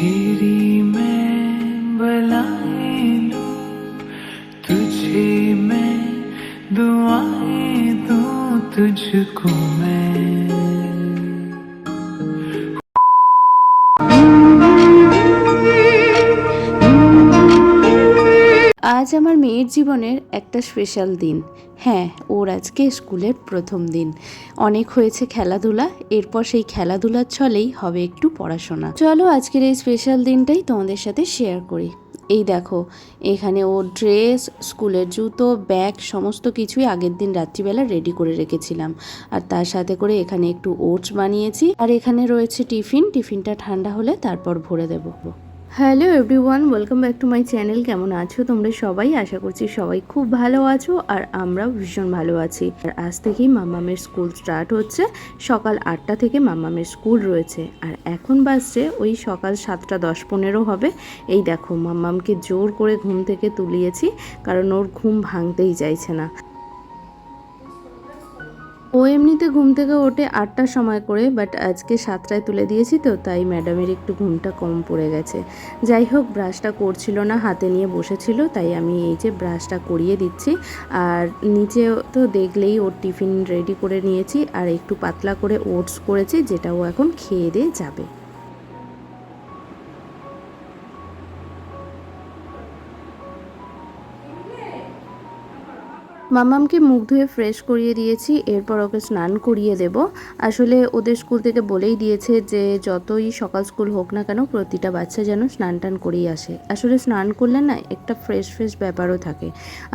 तेरी मैं बलाए तुझे मैं दुआएं दूं तुझको আজ আমার মেয়ের জীবনের একটা স্পেশাল দিন। হ্যাঁ ওর আজকে স্কুলের প্রথম দিন। অনেক হয়েছে খেলাধুলা, এরপর সেই খেলাধুলার ছলেই হবে একটু পড়াশোনা। চলো আজকের এই স্পেশাল দিনটাই তোমাদের সাথে শেয়ার করি। এই দেখো, এখানে ওর ড্রেস স্কুলের জুতো ব্যাগ সমস্ত কিছুই আগের দিন রাত্রিবেলা রেডি করে রেখেছিলাম। আর তার সাথে করে এখানে একটু ওটস বানিয়েছি। আর এখানে রয়েছে টিফিন, টিফিনটা ঠান্ডা হলে তারপর ভরে দেবো। Hello everyone, welcome back to my channel. কেমন আছো তোমরা সবাই? আশা করছি সবাই খুব ভালো আছো আর আমরাও ভীষণ ভালো আছি। আর আজ থেকেই মাম্মামের স্কুল স্টার্ট হচ্ছে। সকাল আটটা থেকে মাম্মামের স্কুল রয়েছে। আর এখন বাজছে ওই সকাল সাতটা দশ পনেরো হবে। এই দেখো মাম্মামকে জোর করে ঘুম থেকে তুলিয়েছি, কারণ ওর ঘুম ভাঙতেই চাইছে না। ও এমনিতে ঘুম থেকে ওঠে আটটার সময় করে বাট আজকে সাতটায় তুলে দিয়েছি তো, তাই ম্যাডামের একটু ঘুমটা কম পড়ে গেছে। যাই হোক ব্রাশটা করছিল না, হাতে নিয়ে বসেছিল, তাই আমি এই যে ব্রাশটা করিয়ে দিচ্ছি। আর নিচে তো দেখলেই ওর টিফিন রেডি করে নিয়েছি, আর একটু পাতলা করে ওটস করেছি, যেটা ও এখন খেয়ে দিয়ে যাবে। মামামকে মুখ ধুয়ে ফ্রেশ করিয়ে দিয়েছি, এরপর ওকে স্নান করিয়ে দেব। আসলে ওদের স্কুল থেকে বলেই দিয়েছে যে, যতই সকাল স্কুল হোক না কেন, প্রতিটা বাচ্চা যেন স্নান টান করেই আসে। আসলে স্নান করলে না, একটা ফ্রেশ ফ্রেশ ব্যাপারও থাকে।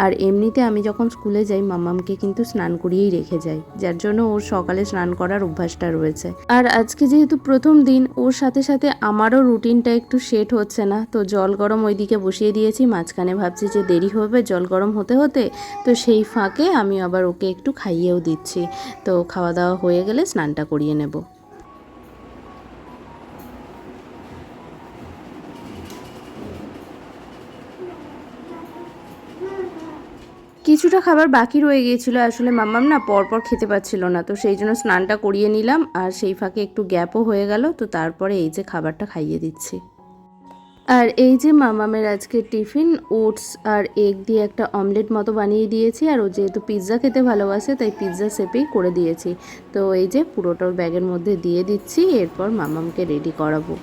আর এমনিতে আমি যখন স্কুলে যাই, মামামকে কিন্তু স্নান করিয়েই রেখে যাই, যার জন্য ওর সকালে স্নান করার অভ্যাসটা রয়েছে। আর আজকে যেহেতু প্রথম দিন, ওর সাথে সাথে আমারও রুটিনটা একটু সেট হচ্ছে না। তো জল গরম ওইদিকে বসিয়ে দিয়েছি, মাঝখানে ভাবছি যে দেরি হবে, জল গরম হতে হতে, তো সেই ফাঁকে আমি আবার ওকে একটু খাইয়েও দিচ্ছি। তো খাওয়া দাওয়া হয়ে গেলে স্নানটা করিয়ে নেব। কিছুটা খাবার বাকি রয়ে গিয়েছিল। আসলে মাম্মাম না পরপর খেতে পাচ্ছিল না। তো সেই জন্য স্নানটা করিয়ে নিলাম। আর সেই ফাঁকে একটু গ্যাপও হয়ে গেল। তো তারপরে এই যে খাবারটা খাইয়ে দিচ্ছি। আর এই যে মামামের আজকে টিফিন, ওটস আর এগ দিয়ে একটা অমলেট মতো বানিয়ে দিয়েছি। আর ও যেহেতু পিৎজা খেতে ভালোবাসে, তাই পিৎজা শেপেই করে দিয়েছি। তো এই যে পুরোটা ব্যাগের মধ্যে দিয়ে দিচ্ছি, এরপর মামামকে রেডি করাবো।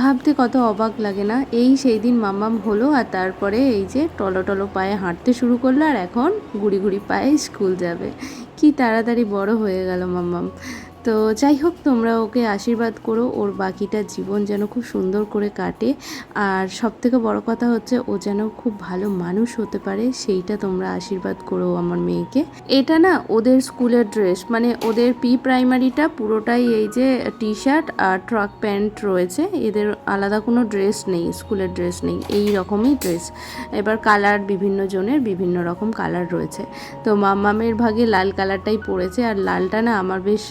ভাবতে কত অবাক লাগে না? এই সেই দিন মাম্মাম হলো আর তারপরে এই যে টলো টলো পায়ে হাঁটতে শুরু করল আর এখন গুড়ি গুড়ি পায়ে স্কুল যাবে। কি তাড়াতাড়ি বড় হয়ে গেল মাম্মাম। তো যাই হোক, তোমরা ওকে আশীর্বাদ করো, ওর বাকিটা জীবন যেন খুব সুন্দর করে কাটে। আর সব থেকে বড় কথা হচ্ছে, ও যেন খুব ভালো মানুষ হতে পারে, সেইটা তোমরা আশীর্বাদ করো আমার মেয়েকে। এটা না ওদের স্কুলের ড্রেস মানে ওদের পি প্রাইমারিটা পুরোটাই এই যে টি শার্ট আর ট্রাক প্যান্ট রয়েছে। এদের আলাদা কোনো ড্রেস নেই, স্কুলের ড্রেস নেই, এই রকমই ড্রেস। এবার কালার বিভিন্ন জনের বিভিন্ন রকম কালার রয়েছে। তো মাম্মামের ভাগে লাল কালারটাই পড়েছে, আর লালটা না আমার বেশ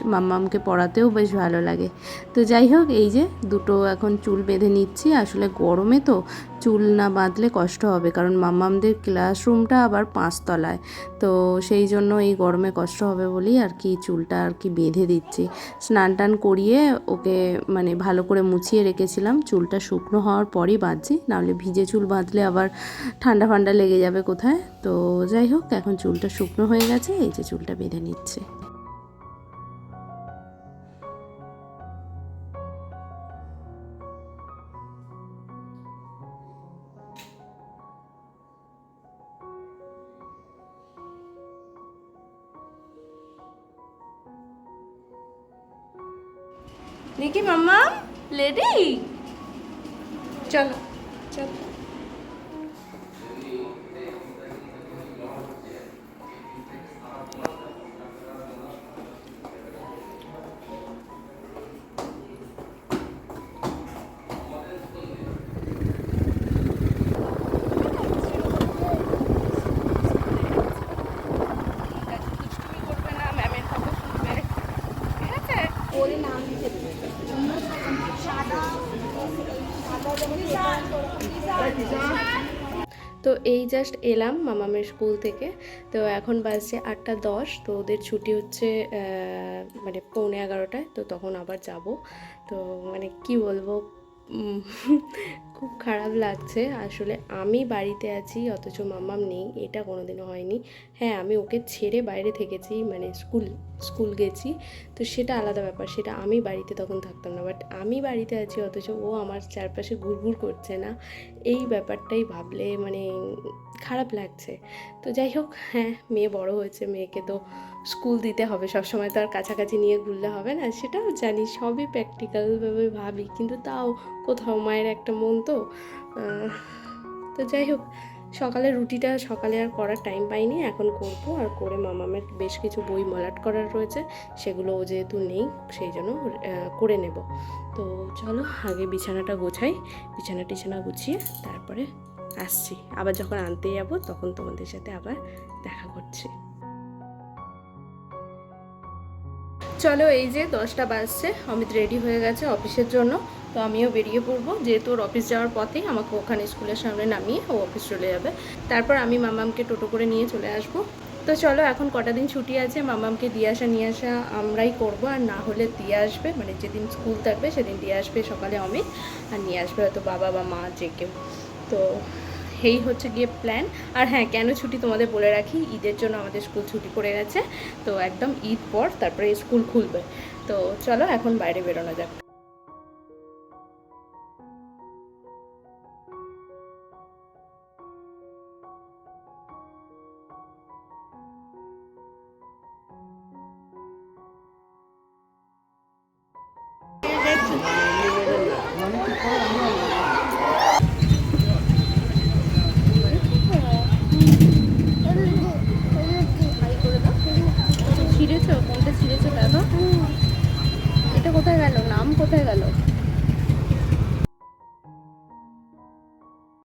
মাম্মামকে পরাতেও বেশ ভালো লাগে। তো যাই হোক, এই যে দুটো এখন চুল বেঁধে নিচ্ছি, আসলে গরমে তো চুল না বাঁধলে কষ্ট হবে, কারণ মাম্মামদের ক্লাসরুমটা আবার পাঁচতলায়। তো সেই জন্য এই গরমে কষ্ট হবে বলেই আর কি চুলটা আর কি বেঁধে দিচ্ছি। স্নান টান করিয়ে ওকে মানে ভালো করে মুছিয়ে রেখেছিলাম, চুলটা শুকনো হওয়ার পরই বাঁধছি, নাহলে ভিজে চুল বাঁধলে আবার ঠান্ডা ফান্ডা লেগে যাবে কোথায়? তো যাই হোক, এখন চুলটা শুকনো হয়ে গেছে, এই যে চুলটা বেঁধে নিচ্ছে। দেখি মাম্মা লেডি চলো চলো তো এই জাস্ট এলাম মামামের স্কুল থেকে। তো এখন বাজছে আটটা দশ, তো ওদের ছুটি হচ্ছে মানে পৌনে এগারোটায়, তো তখন আবার যাব। তো মানে কি বলব খুব খারাপ লাগছে। আসলে আমি বাড়িতে আছি, অথচ মামাম নেই, এটা কোনোদিনও হয়নি। হ্যাঁ আমি ওকে ছেড়ে বাইরে থেকেছি মানে স্কুল স্কুল গেছি, তো সেটা আলাদা ব্যাপার, সেটা আমি বাড়িতে তখন থাকতাম না। বাট আমি বাড়িতে আছি, অথচ ও আমার চারপাশে ঘুরঘুর করছে না। এই ব্যাপারটাই ভাবলে মানে খারাপ লাগছে। তো যাই হোক হ্যাঁ মেয়ে বড় হয়েছে, মেয়েকে তো স্কুল দিতে হবে সব সময় তো আর কাছাকাছি নিয়ে ঘুরলে হবে না, সেটাও জানি, সবই প্র্যাকটিক্যালভাবে ভাবি, কিন্তু তাও কোথাও মায়ের একটা মন তো তো যাই হোক সকালে রুটিটা সকালে আর করার টাইম পাইনি, এখন করব। আর করে মামামের বেশ কিছু বই মলাট করার রয়েছে, সেগুলো ও যেহেতু নেই, সেই জন্য করে নেব। তো চলো, আগে বিছানাটা গোছাই, বিছানা টিছানা গুছিয়ে তারপরে আসছি। আবার যখন আনতে যাব, তখন তোমাদের সাথে আবার দেখা করছি। চলো, এই যে দশটা বাজছে, অমিত রেডি হয়ে গেছে অফিসের জন্য। তো আমিও বেরিয়ে পড়ব। যেহেতু ওর অফিস যাওয়ার পথেই আমাকে ওখানে স্কুলের সামনে নামিয়ে ও অফিস চলে যাবে। তারপর আমি মামামকে টোটো করে নিয়ে চলে আসব। তো চলো, এখন কটা দিন ছুটি আছে, মামামকে দিয়ে আসা, নিয়ে আসা আমরাই করব। আর না হলে দিয়ে আসবে মানে যেদিন স্কুল থাকবে সেদিন দিয়ে আসবে সকালে অমিত আর নিয়ে আসবে হয়তো বাবা বা মা, যে কেউ। তো এই হচ্ছে গিয়ে প্ল্যান আর হ্যাঁ কেন ছুটি তোমাদের বলে রাখি? ঈদের জন্য আমাদের স্কুল ছুটি পড়ে গেছে। তো একদম ঈদ পর তারপরে স্কুল খুলবে। তো চলো, এখন বাইরে বেরোনো যাক। কোথায় গেল?